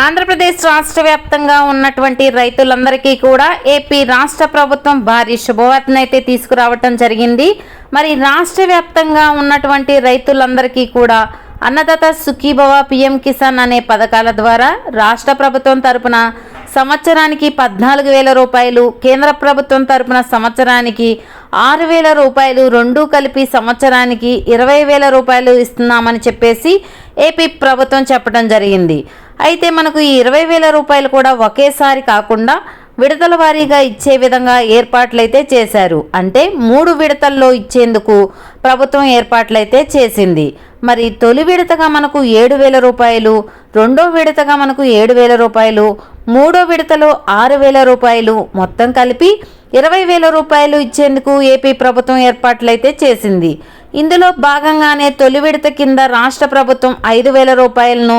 ఆంధ్రప్రదేశ్ రాష్ట్ర వ్యాప్తంగా ఉన్నటువంటి రైతులందరికీ కూడా ఏపీ రాష్ట్ర ప్రభుత్వం భారీ శుభవార్తను అయితే తీసుకురావటం జరిగింది. మరి రాష్ట్ర వ్యాప్తంగా ఉన్నటువంటి రైతులందరికీ కూడా అన్నదాత సుఖీభవ పిఎం కిసాన్ అనే పథకాల ద్వారా రాష్ట్ర ప్రభుత్వం తరపున సంవత్సరానికి పద్నాలుగు వేల రూపాయలు కేంద్ర ప్రభుత్వం తరపున సంవత్సరానికి ఆరు వేల రూపాయలు రెండూ కలిపి సంవత్సరానికి ఇరవై వేల రూపాయలు ఇస్తున్నామని చెప్పేసి ఏపీ ప్రభుత్వం చెప్పడం జరిగింది. అయితే మనకు ఈ ఇరవై వేల రూపాయలు కూడా ఒకేసారి కాకుండా విడతల వారీగా ఇచ్చే విధంగా ఏర్పాట్లయితే చేశారు. అంటే మూడు విడతల్లో ఇచ్చేందుకు ప్రభుత్వం ఏర్పాట్లయితే చేసింది. మరి తొలి విడతగా మనకు ఏడు వేల రూపాయలు రెండో విడతగా మనకు ఏడు వేల రూపాయలు మూడో విడతలో ఆరు వేల రూపాయలు మొత్తం కలిపి ఇరవై వేల రూపాయలు ఇచ్చేందుకు ఏపీ ప్రభుత్వం ఏర్పాట్లయితే చేసింది. ఇందులో భాగంగానే తొలి విడత కింద రాష్ట్ర ప్రభుత్వం ఐదు వేల రూపాయలను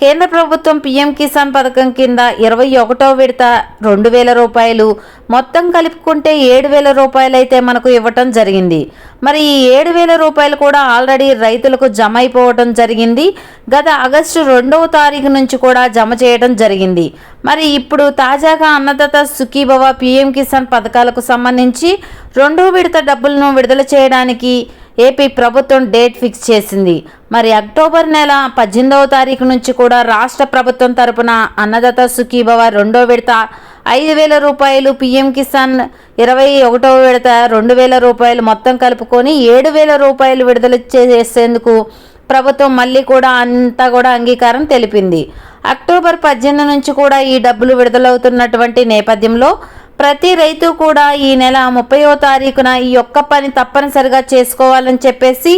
కేంద్ర ప్రభుత్వం పీఎం కిసాన్ పథకం కింద ఇరవై ఒకటో విడత రెండు వేల రూపాయలు మొత్తం కలుపుకుంటే ఏడు వేల రూపాయలు అయితే మనకు ఇవ్వటం జరిగింది. మరి ఈ ఏడు వేల రూపాయలు కూడా ఆల్రెడీ రైతులకు జమ అయిపోవటం జరిగింది. గత ఆగస్టు రెండవ తారీఖు నుంచి కూడా జమ చేయడం జరిగింది. మరి ఇప్పుడు తాజాగా అన్నదాత సుఖీభవ పీఎం కిసాన్ పథకాలకు సంబంధించి రెండో విడత డబ్బులను విడుదల చేయడానికి ఏపీ ప్రభుత్వం డేట్ ఫిక్స్ చేసింది. మరి అక్టోబర్ నెల పద్దెనిమిదవ తారీఖు నుంచి కూడా రాష్ట్ర ప్రభుత్వం తరపున అన్నదాత సుఖీభవ రెండో విడత ఐదు వేల రూపాయలు పిఎం కిసాన్ ఇరవై ఒకటవ విడత రెండు వేల రూపాయలు మొత్తం కలుపుకొని ఏడు వేల రూపాయలు విడుదల చేసేందుకు ప్రభుత్వం మళ్ళీ కూడా అంతా కూడా అంగీకారం తెలిపింది. అక్టోబర్ పద్దెనిమిది నుంచి కూడా ఈ డబ్బులు విడుదలవుతున్నటువంటి నేపథ్యంలో ప్రతి రైతు కూడా ఈ నెల ముప్పయో తారీఖున ఈ ఒక్క పని తప్పనిసరిగా చేసుకోవాలని చెప్పేసి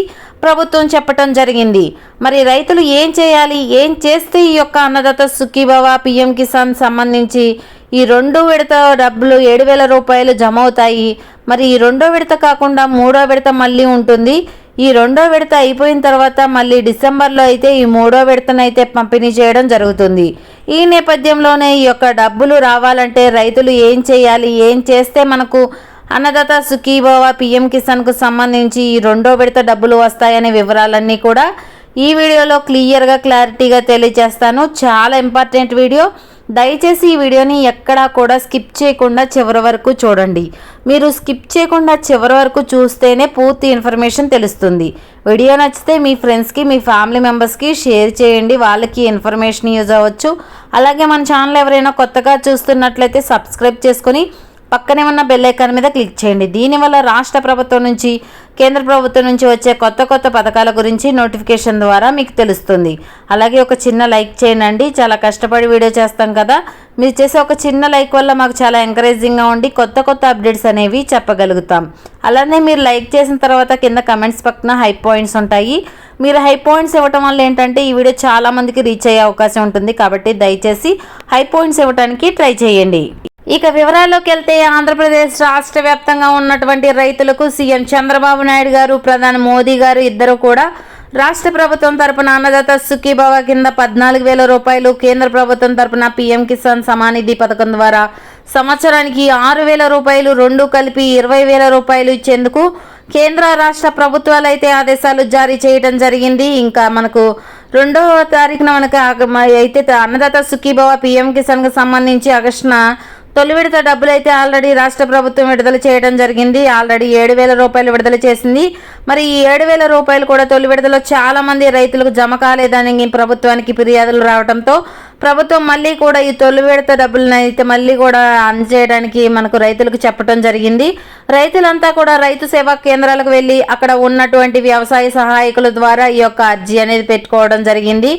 ప్రభుత్వం చెప్పటం జరిగింది. మరి రైతులు ఏం చేయాలి? ఏం చేస్తే ఈ యొక్క అన్నదాత సుఖీభవ పిఎం కిసాన్ సంబంధించి ఈ రెండు విడత డబ్బులు ఏడు వేల రూపాయలు జమ అవుతాయి. మరి ఈ రెండో విడత కాకుండా మూడో విడత మళ్ళీ ఉంటుంది. ఈ రెండో విడత అయిపోయిన తర్వాత మళ్ళీ డిసెంబర్లో అయితే ఈ మూడో విడతనైతే పంపిణీ చేయడం జరుగుతుంది. ఈ నేపథ్యంలోనే ఈ యొక్క డబ్బులు రావాలంటే రైతులు ఏం చేయాలి? ఏం చేస్తే మనకు అన్నదాత సుఖీభవ పిఎం కిసాన్కు సంబంధించి ఈ రెండో విడత డబ్బులు వస్తాయనే వివరాలన్నీ కూడా ఈ వీడియోలో క్లియర్గా క్లారిటీగా తెలియజేస్తాను. చాలా ఇంపార్టెంట్ వీడియో. దయచేసి ఈ వీడియోని ఎక్కడా కూడా స్కిప్ చేయకుండా చివరి వరకు చూడండి. మీరు స్కిప్ చేయకుండా చివరి వరకు చూస్తేనే పూర్తి ఇన్ఫర్మేషన్ తెలుస్తుంది. వీడియో నచ్చితే మీ ఫ్రెండ్స్కి మీ ఫ్యామిలీ మెంబర్స్కి షేర్ చేయండి. వాళ్ళకి ఇన్ఫర్మేషన్ యూజ్ అవ్వచ్చు. అలాగే మన ఛానల్ ఎవరైనా కొత్తగా చూస్తున్నట్లయితే సబ్స్క్రైబ్ చేసుకొని పక్కనే ఉన్న బెల్ ఐకాన్ మీద క్లిక్ చేయండి. దీనివల్ల రాష్ట్ర ప్రభుత్వం నుంచి కేంద్ర ప్రభుత్వం నుంచి వచ్చే కొత్త కొత్త పథకాల గురించి నోటిఫికేషన్ ద్వారా మీకు తెలుస్తుంది. అలాగే ఒక చిన్న లైక్ చేయండి. చాలా కష్టపడి వీడియో చేస్తాం కదా. మీరు చేసే ఒక చిన్న లైక్ వల్ల మాకు చాలా ఎంకరేజింగ్గా ఉండి కొత్త కొత్త అప్డేట్స్ అనేవి చెప్పగలుగుతాం. అలానే మీరు లైక్ చేసిన తర్వాత కింద కమెంట్స్ పక్కన హై పాయింట్స్ ఉంటాయి. మీరు హై పాయింట్స్ ఇవ్వటం వల్ల ఏంటంటే ఈ వీడియో చాలా మందికి రీచ్ అయ్యే అవకాశం ఉంటుంది. కాబట్టి దయచేసి హై పాయింట్స్ ఇవ్వడానికి ట్రై చేయండి. ఇక వివరాల్లోకి వెళ్తే ఆంధ్రప్రదేశ్ రాష్ట్ర వ్యాప్తంగా ఉన్నటువంటి రైతులకు సీఎం చంద్రబాబు నాయుడు గారు ప్రధాని మోదీ గారు ఇద్దరు కూడా రాష్ట్ర ప్రభుత్వం తరపున అన్నదాత సుఖీభవ కింద పద్నాలుగు వేల రూపాయలు కేంద్ర ప్రభుత్వం తరపున పీఎం కిసాన్ సమానిధి పథకం ద్వారా సంవత్సరానికి ఆరు వేల రూపాయలు రెండు కలిపి ఇరవై వేల రూపాయలు ఇచ్చేందుకు కేంద్ర రాష్ట్ర ప్రభుత్వాలు అయితే ఆదేశాలు జారీ చేయడం జరిగింది. ఇంకా మనకు రెండవ తారీఖున మనకు అయితే అన్నదాత సుఖీభావ పీఎం కిసాన్కి సంబంధించి ఆగస్టున తొలి విడత డబ్బులు అయితే ఆల్రెడీ రాష్ట్ర ప్రభుత్వం విడుదల చేయడం జరిగింది. ఆల్రెడీ ఏడు వేల రూపాయలు విడుదల చేసింది. మరి ఈ ఏడు వేల రూపాయలు కూడా తొలి విడతలో చాలా మంది రైతులకు జమ కాలేదని ప్రభుత్వానికి ఫిర్యాదులు రావడంతో ప్రభుత్వం మళ్ళీ కూడా ఈ తొలి విడత డబ్బులను అయితే మళ్ళీ కూడా అందజేయడానికి మనకు రైతులకు చెప్పడం జరిగింది. రైతులంతా కూడా రైతు సేవా కేంద్రాలకు వెళ్ళి అక్కడ ఉన్నటువంటి వ్యవసాయ సహాయకుల ద్వారా ఈ యొక్క అర్జీ అనేది పెట్టుకోవడం జరిగింది.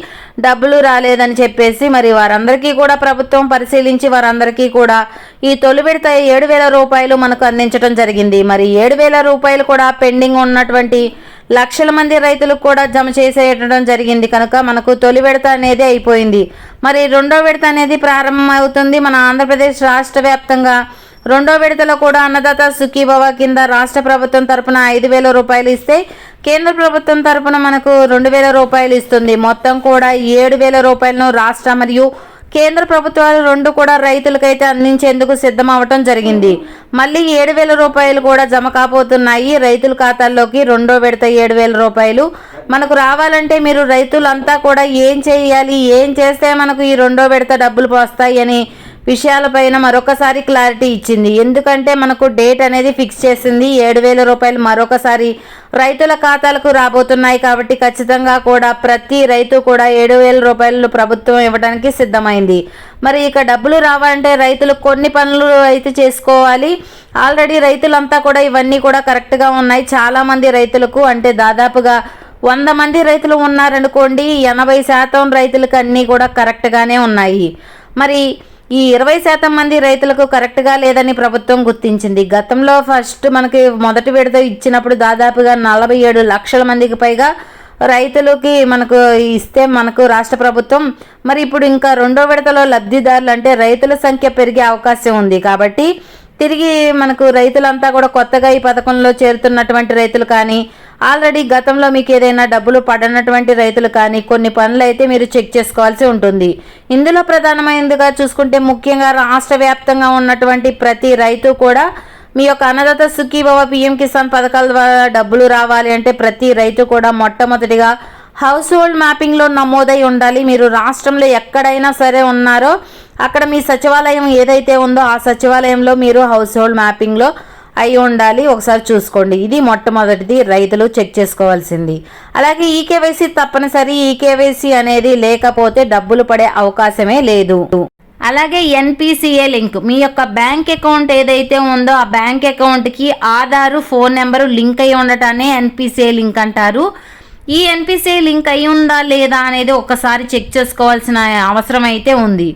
డబ్బులు రాలేదని చెప్పేసి మరి వారందరికీ కూడా ప్రభుత్వం పరిశీలించి వారందరికీ కూడా ఈ తొలి విడత ఏడు వేల రూపాయలు మనకు అందించడం జరిగింది. మరి ఏడు వేల రూపాయలు కూడా పెండింగ్ ఉన్నటువంటి లక్షల మంది రైతులకు కూడా జమ చేసేయడం జరిగింది. కనుక మనకు తొలి విడత అనేది అయిపోయింది. మరి రెండో విడత అనేది ప్రారంభమవుతుంది. మన ఆంధ్రప్రదేశ్ రాష్ట్ర వ్యాప్తంగా రెండో విడతలో కూడా అన్నదాత సుఖీభవ కింద రాష్ట్ర ప్రభుత్వం తరపున ఐదు వేల రూపాయలు ఇస్తే కేంద్ర ప్రభుత్వం తరపున మనకు రెండు వేల రూపాయలు ఇస్తుంది. మొత్తం కూడా ఏడు వేల రూపాయలను రాష్ట్ర మరియు కేంద్ర ప్రభుత్వాలు రెండు కూడా రైతులకైతే అందించేందుకు సిద్ధమవటం జరిగింది. మళ్ళీ ఏడు వేల రూపాయలు కూడా జమ కాబోతున్నాయి. రైతుల ఖాతాల్లోకి రెండో విడత ఏడు వేల రూపాయలు. మనకు రావాలంటే మీరు రైతులంతా కూడా ఏం చేయాలి? ఏం చేస్తే మనకు ఈ రెండో విడత డబ్బులు పోస్తాయి అని విషయాలపైన మరొకసారి క్లారిటీ ఇచ్చింది. ఎందుకంటే మనకు డేట్ అనేది ఫిక్స్ చేసింది. ఏడు వేల రూపాయలు మరొకసారి రైతుల ఖాతాలకు రాబోతున్నాయి కాబట్టి ఖచ్చితంగా కూడా ప్రతి రైతు కూడా ఏడు వేల రూపాయలు ప్రభుత్వం ఇవ్వడానికి సిద్ధమైంది. మరి ఇక డబ్బులు రావాలంటే రైతులు కొన్ని పనులు అయితే చేసుకోవాలి. ఆల్రెడీ రైతులంతా కూడా ఇవన్నీ కూడా కరెక్ట్గా ఉన్నాయి. చాలామంది రైతులకు అంటే దాదాపుగా వంద మంది రైతులు ఉన్నారనుకోండి ఎనభై శాతం రైతులకు అన్నీ కూడా కరెక్ట్గానే ఉన్నాయి. మరి ఈ ఇరవై శాతం మంది రైతులకు కరెక్ట్గా లేదని ప్రభుత్వం గుర్తించింది. గతంలో ఫస్ట్ మనకి మొదటి విడత ఇచ్చినప్పుడు దాదాపుగా నలభై ఏడు లక్షల మందికి పైగా రైతులకి మనకు ఇస్తే మనకు రాష్ట్ర ప్రభుత్వం మరి ఇప్పుడు ఇంకా రెండో విడతలో లబ్ధిదారులు అంటే రైతుల సంఖ్య పెరిగే అవకాశం ఉంది. కాబట్టి తిరిగి మనకు రైతులంతా కూడా కొత్తగా ఈ పథకంలో చేరుతున్నటువంటి రైతులు కానీ ఆల్రెడీ గతంలో మీకు ఏదైనా డబ్బులు పడనటువంటి రైతులు కానీ కొన్ని పనులు అయితే మీరు చెక్ చేసుకోవాల్సి ఉంటుంది. ఇందులో ప్రధానమైనదిగా చూసుకుంటే ముఖ్యంగా రాష్ట్ర వ్యాప్తంగా ఉన్నటువంటి ప్రతి రైతు కూడా మీ యొక్క అన్నదాత సుఖీభవ పిఎం కిసాన్ పథకాల ద్వారా డబ్బులు రావాలి అంటే ప్రతి రైతు కూడా మొట్టమొదటిగా హౌస్ హోల్డ్ మ్యాపింగ్లో నమోదై ఉండాలి. మీరు రాష్ట్రంలో ఎక్కడైనా సరే ఉన్నారో అక్కడ మీ సచివాలయం ఏదైతే ఉందో ఆ సచివాలయంలో మీరు హౌస్ హోల్డ్ మ్యాపింగ్లో అయి ఉండాలి. ఒకసారి చూసుకోండి. ఇది మొట్టమొదటిది. రైతులు చెక్ చేసుకోవాల్సింది. అలాగే ఈ కేవైసీ తప్పనిసరి. ఈ కేవైసీ అనేది లేకపోతే డబ్బులు పడే అవకాశమే లేదు. అలాగే ఎన్పిసిఏ లింక్. మీ యొక్క బ్యాంక్ అకౌంట్ ఏదైతే ఉందో ఆ బ్యాంక్ అకౌంట్కి ఆధారు ఫోన్ నెంబరు లింక్ అయి ఉండటాన్ని ఎన్పిసిఏ లింక్ అంటారు. ఈ ఎన్పిసిఐ లింక్ అయి ఉందా లేదా అనేది ఒకసారి చెక్ చేసుకోవాల్సిన అవసరం అయితే ఉంది.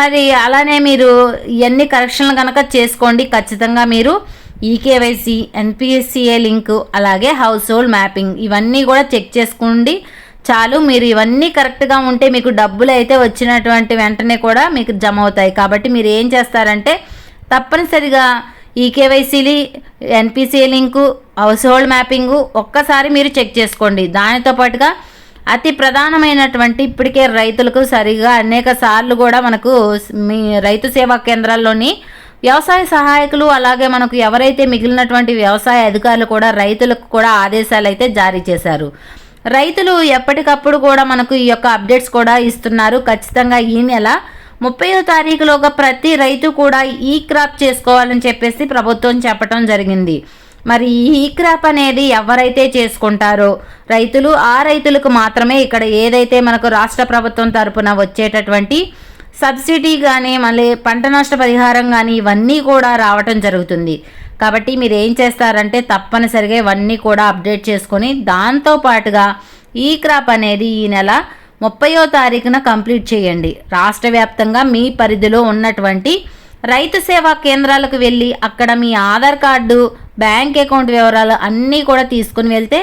మరి అలానే మీరు ఇవన్నీ కరెక్షన్లు కనుక చేసుకోండి ఖచ్చితంగా మీరు ఈకేవైసీ ఎన్పిఎస్సిఏ లింక్ అలాగే హౌస్ హోల్డ్ మ్యాపింగ్ ఇవన్నీ కూడా చెక్ చేసుకోండి. చాలు మీరు ఇవన్నీ కరెక్ట్గా ఉంటే మీకు డబ్బులు అయితే వచ్చినటువంటి వెంటనే కూడా మీకు జమ అవుతాయి. కాబట్టి మీరు ఏం చేస్తారంటే తప్పనిసరిగా ఈకేవైసీలి NPCI link household mapping ఒక్కసారి మీరు చెక్ చేసుకోండి. దానితో పాటుగా అతి ప్రధానమైనటువంటి ఇప్పటికే రైతులకు సరిగా అనేక సార్లు కూడా మనకు మీ రైతు సేవా కేంద్రాల్లోని వ్యవసాయ సహాయకులు అలాగే మనకు ఎవరైతే మిగిలినటువంటి వ్యవసాయ అధికారులు కూడా రైతులకు కూడా ఆదేశాలు అయితే జారీ చేశారు. రైతులు ఎప్పటికప్పుడు కూడా మనకు ఈ యొక్క అప్డేట్స్ కూడా ఇస్తున్నారు. ఖచ్చితంగా ఈ నెల ముప్పయో తారీఖులోగా ప్రతి రైతు కూడా ఈ క్రాప్ చేసుకోవాలని చెప్పేసి ప్రభుత్వం చెప్పడం జరిగింది. మరి ఈ క్రాప్ అనేది ఎవరైతే చేసుకుంటారో రైతులు ఆ రైతులకు మాత్రమే ఇక్కడ ఏదైతే మనకు రాష్ట్ర ప్రభుత్వం తరపున వచ్చేటటువంటి సబ్సిడీ కానీ మళ్ళీ పంట నష్ట పరిహారం కానీ ఇవన్నీ కూడా రావటం జరుగుతుంది. కాబట్టి మీరు ఏం చేస్తారంటే తప్పనిసరిగా ఇవన్నీ కూడా అప్డేట్ చేసుకొని దాంతో పాటుగా ఈ క్రాప్ అనేది ఈ నెల ముప్పయో తారీఖున కంప్లీట్ చేయండి. రాష్ట్ర వ్యాప్తంగా మీ పరిధిలో ఉన్నటువంటి రైతు సేవా కేంద్రాలకు వెళ్ళి అక్కడ మీ ఆధార్ కార్డు బ్యాంక్ అకౌంట్ వివరాలు అన్నీ కూడా తీసుకుని వెళ్తే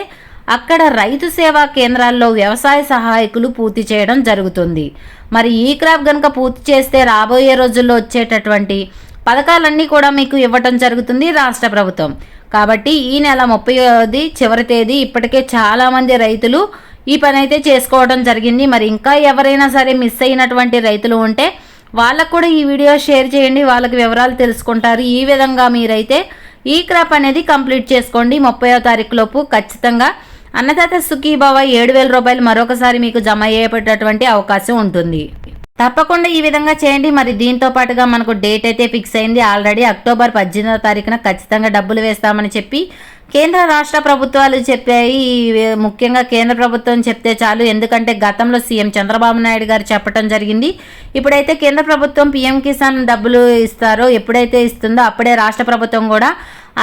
అక్కడ రైతు సేవా కేంద్రాల్లో వ్యవసాయ సహాయకులు పూర్తి చేయడం జరుగుతుంది. మరి ఈ క్రాప్ కనుక పూర్తి చేస్తే రాబోయే రోజుల్లో వచ్చేటటువంటి పథకాలన్నీ కూడా మీకు ఇవ్వటం జరుగుతుంది రాష్ట్ర ప్రభుత్వం. కాబట్టి ఈ నెల ముప్పైది చివరి తేదీ ఇప్పటికే చాలామంది రైతులు ఈ పని అయితే చేసుకోవడం జరిగింది. మరి ఇంకా ఎవరైనా సరే మిస్ అయినటువంటి రైతులు ఉంటే వాళ్ళకు కూడా ఈ వీడియో షేర్ చేయండి. వాళ్ళకి వివరాలు తెలుసుకుంటారు. ఈ విధంగా మీరైతే ఈ క్రాప్ అనేది కంప్లీట్ చేసుకోండి. ముప్పయో తారీఖు లోపు ఖచ్చితంగా అన్నదాత సుఖీభావ ఏడు వేల రూపాయలు మరొకసారి మీకు జమ అయ్యేటటువంటి అవకాశం ఉంటుంది. తప్పకుండా ఈ విధంగా చేయండి. మరి దీంతో పాటుగా మనకు డేట్ అయితే ఫిక్స్ అయింది. ఆల్రెడీ అక్టోబర్ పద్దెనిమిదవ తారీఖున ఖచ్చితంగా డబ్బులు వేస్తామని చెప్పి కేంద్ర రాష్ట్ర ప్రభుత్వాలు చెప్పాయి. ముఖ్యంగా కేంద్ర ప్రభుత్వం చెప్తే చాలు. ఎందుకంటే గతంలో సీఎం చంద్రబాబు నాయుడు గారు చెప్పడం జరిగింది. ఇప్పుడైతే కేంద్ర ప్రభుత్వం పీఎం కిసాన్ డబ్బులు ఇస్తారో ఎప్పుడైతే ఇస్తుందో అప్పుడే రాష్ట్ర ప్రభుత్వం కూడా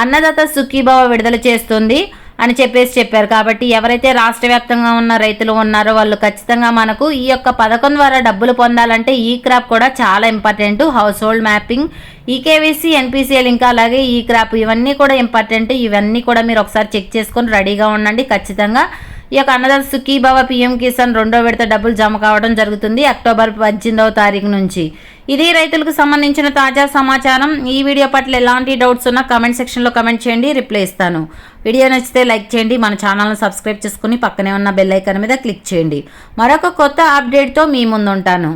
అన్నదాత సుఖీభావ విడుదల చేస్తుంది. అని చెప్పేసి చెప్పారు. కాబట్టి ఎవరైతే రాష్ట్ర వ్యాప్తంగా ఉన్న రైతులు ఉన్నారో వాళ్ళు ఖచ్చితంగా మనకు ఈ యొక్క పథకం ద్వారా డబ్బులు పొందాలంటే ఈ క్రాప్ కూడా చాలా important. Household mapping eKYC NPCL ఇంకా అలాగే ఈ క్రాప్ ఇవన్నీ కూడా ఇంపార్టెంట్. ఇవన్నీ కూడా మీరు ఒకసారి చెక్ చేసుకొని రెడీగా ఉండండి. ఖచ్చితంగా ఈ యొక్క అన్నదాత సుఖీభావ పిఎం కిసాన్ రెండో విడత డబ్బులు జమ కావడం జరుగుతుంది అక్టోబర్ పద్దెనిమిదవ తారీఖు నుంచి. ఇది రైతులకు సంబంధించిన తాజా సమాచారం. ఈ వీడియో పట్ల ఎలాంటి డౌట్స్ ఉన్నా కమెంట్ సెక్షన్లో కమెంట్ చేయండి రిప్లై ఇస్తాను. వీడియో నచ్చితే లైక్ చేయండి మన ఛానల్ను సబ్స్క్రైబ్ చేసుకుని పక్కనే ఉన్న బెల్ ఐకాన్ మీద క్లిక్ చేయండి. మరొక కొత్త అప్డేట్తో మీ ముందుంటాను.